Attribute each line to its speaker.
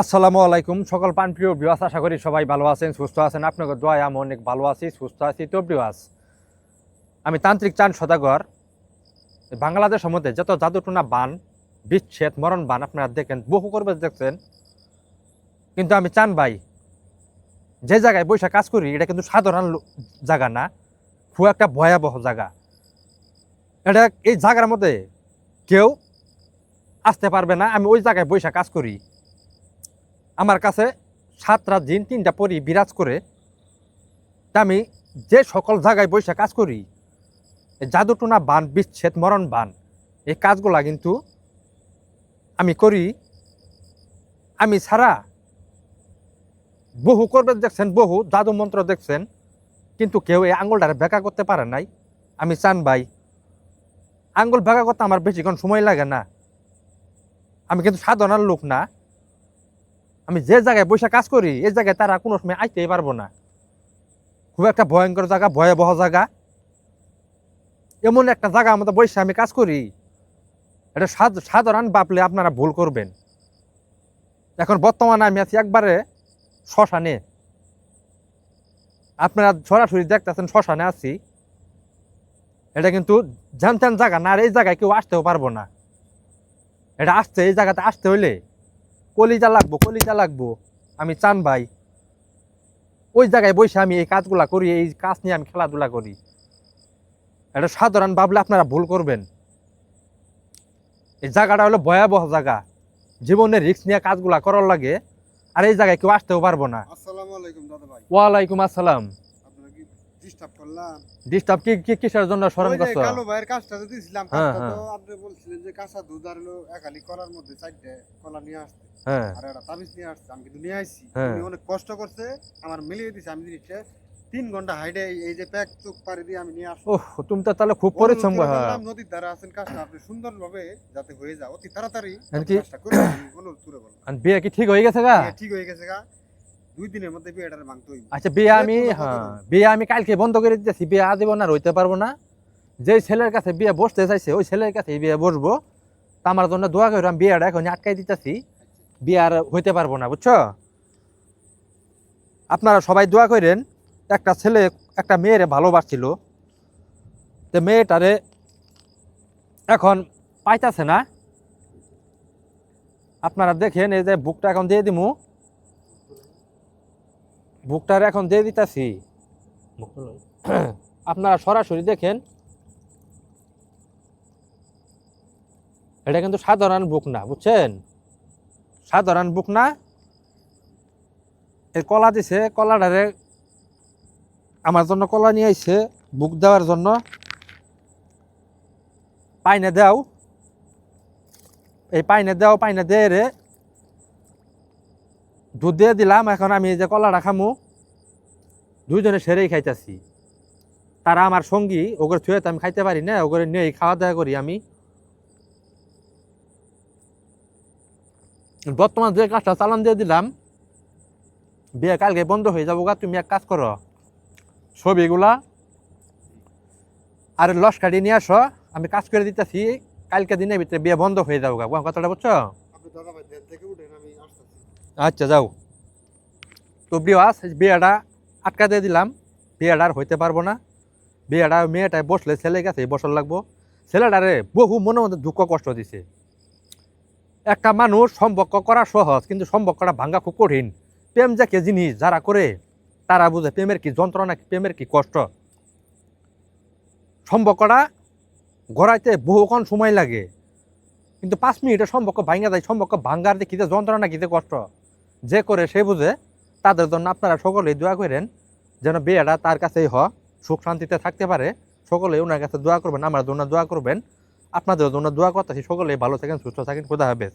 Speaker 1: আসসালামু আলাইকুম সকল প্রাণপ্রিয় বিবাস আশা করি সবাই ভালো আছেন, সুস্থ আছেন। আপনাকে দোয়ায় আমি অনেক ভালো আছি, সুস্থ আছি। তো বিবাস আমি তান্ত্রিক চান সদাগর। বাংলাদেশের মধ্যে যত জাদুটুনা বান, বিচ্ছেদ, মরণ বান আপনারা দেখেন, বহু করবে দেখছেন। কিন্তু আমি চান ভাই, যে জায়গায় বৈশা কাজ করি, এটা কিন্তু সাধারণ জায়গা না। খুব একটা ভয়াবহ জায়গা। এটা এই জায়গার মধ্যে কেউ আসতে পারবে না। আমি ওই জায়গায় বৈশা কাজ করি। আমার কাছে সাত রাত দিন তিনটা পরি বিরাজ করে, তা আমি যে সকল জায়গায় বসে কাজ করি জাদুটুনা বান, বিচ্ছেদ, মরণ বান, এই কাজগুলা কিন্তু আমি করি। আমি ছাড়া বহু করবে দেখছেন, বহু জাদু মন্ত্র দেখছেন, কিন্তু কেউ এই আঙ্গুলটারে বেকা করতে পারে নাই। আমি চান ভাই আঙ্গুল বেকা করতে আমার বেশিক্ষণ সময় লাগে না। আমি কিন্তু সাধনার লোক না। আমি যে জায়গায় বসে কাজ করি, এই জায়গায় তারা কোনো সময় আইতেই পারব না। খুব একটা ভয়ঙ্কর জায়গা, ভয়াবহ জায়গা। এমন একটা জায়গা আমাদের বসে আমি কাজ করি, এটা সাধ- সাধারণ ভাবলে আপনারা ভুল করবেন। এখন বর্তমানে আমি আছি একবারে শ্মশানে। আপনারা সরাসরি দেখতেছেন শ্মশানে আছি। এটা কিন্তু জানতেন জায়গা না, আর এই জায়গায় কেউ আসতেও পারব না। এটা আসতে, এই জায়গাতে আসতে হইলে কলিজা লাগবো কলিজা লাগবো। আমি চান ভাই। ওই জায়গায় বসে আমি এই কাজগুলা করি এই কাজ নিয়ে আমি খেলাধুলা করি। এটা সাধারণ ভাবলে আপনারা ভুল করবেন। এই জায়গাটা হলো ভয়াবহ জায়গা। জীবনের রিস্ক নিয়ে কাজগুলা করার লাগে আর এই জায়গায় কেউ আসতেও পারব না। ওয়ালাইকুম আসসালাম।
Speaker 2: ডিস্টার্ব করলাম।
Speaker 1: ডিস্টার্ব কি কি- কিসের জন্য স্মরণ করছ?
Speaker 2: কালো ভাইয়ের কাজটা তো দিছিলাম
Speaker 1: হ্যাঁ,
Speaker 2: কাজটা
Speaker 1: হ্যাঁ।
Speaker 2: তো আপনি বলছিলেন যে কাঁচা দুধ আর একালি করার মধ্যে চারটে কলা নিয়ে আসতে।
Speaker 1: হ্যাঁ।
Speaker 2: আর একটা তাবিজ নিয়ে আসছে আমি কিন্তু নিয়ে
Speaker 1: হ্যাঁ।
Speaker 2: উনি অনেক কষ্ট করছে আমার মিলিয়ে দিছে আমি জিনিসটা তিন ঘণ্টা হাইডে এই যে প্যাক চোখ পাড়ি দিয়ে আমি নিয়ে আসছি
Speaker 1: ওহ তুমি তো তাহলে খুব পরিশ্রম হ্যাঁ
Speaker 2: নদীর ধারে আছেন কাজটা আপনি সুন্দরভাবে যাতে হয়ে যায়। অতি তাড়াতাড়ি? কাজটা করে অনুরোধ করে বললাম
Speaker 1: বিয়ে কি ঠিক হয়ে গেছে গা?
Speaker 2: ঠিক হয়ে গেছে গা। দুই দিনের মধ্যে বিয়েটা ভাঙতে হইবে।
Speaker 1: আচ্ছা বিয়ে আমি হ্যাঁ বিয়ে আমি কালকে বন্ধ করে দিতেছি বিয়ে আজীব না রইতে পারব না। যে ছেলের কাছে বিয়ে বসতে চাইছে ওই ছেলের কাছে বিয়ে বসবো। তা আমার জন্য দোয়া করে আমি বিয়েটা এখন আটকাই দিতেছি। বিয়ে আর হইতে পারব না বুঝছ? আপনারা সবাই দোয়া করেন একটা ছেলে একটা মেয়েরে ভালোবাসছিল। তো মেয়েটারে এখন পাইতাছে না। আপনারা দেখেন এই যে বুকটা এখন দিয়ে দিমু। বুকটার এখন দিয়ে দিতেছি। আপনারা সরাসরি দেখেন। এটা কিন্তু সাধারণ বুক না, বুঝছেন? সাধারণ বুক না। এই কলা দিছে, কলাটারে আমার জন্য কলা নিয়ে আইছে, বুক দেওয়ার জন্য। পাইনে দেও। এই পাইনে দেও, পাইনে দে রে। দুধ দিয়ে দিলাম, এখন আমি যে কলাটা খামু। দুইজনে সেরেই খাইতেছি। তারা আমার সঙ্গী ওগুলো ছুঁয়ে তো আমি খাইতে পারি না ওগুলো নিয়ে খাওয়া দাওয়া করি আমি। বর্তমান যে কাজটা চালান দিয়ে দিলাম, বিয়ে কালকে বন্ধ হয়ে যাব গা, তুমি এক কাজ করো। ছবিগুলা আর লস কাটিয়ে নিয়ে আসো, আমি কাজ করে দিতেছি, কালকে দিনের ভিতরে বিয়ে বন্ধ হয়ে যাব গা। কথাটা বুঝছ? আচ্ছা যাও। তো বিয়াস বিয়েটা আটকা দিয়ে দিলাম। বিয়েটা আর হইতে পারব না। বিয়েটা মেয়েটায় বসলে ছেলে গেছে বসর লাগবো। ছেলেটারে বহু মনে মধ্যে দুঃখ, কষ্ট দিছে। একটা মানুষ সম্পর্ক করা সহজ, কিন্তু সম্পর্কটা ভাঙ্গা খুব কঠিন। প্রেম যে কে জিনিস, যারা করে, তারা বুঝে প্রেমের কি যন্ত্রণা প্রেমের কি কষ্ট। সম্পর্কটা গড়াইতে বহুক্ষণ সময় লাগে। কিন্তু পাঁচ মিনিটে সম্পর্ক ভাঙ্গা যায়, সম্পর্ক ভাঙ্গার যে কিতে যন্ত্রণা কিতে কষ্ট। যে করে সে বুঝে, তাদের জন্য আপনারা সকলেই দোয়া করেন যেন বিয়েটা তার কাছেই হ, সুখ শান্তিতে থাকতে পারে। সকলেই ওনার কাছে দোয়া করবেন, আমার জন্য দোয়া করবেন। আপনাদের জন্য দোয়া করতেছি, সকলেই ভালো থাকেন, সুস্থ থাকেন, খোদা হাফেজ।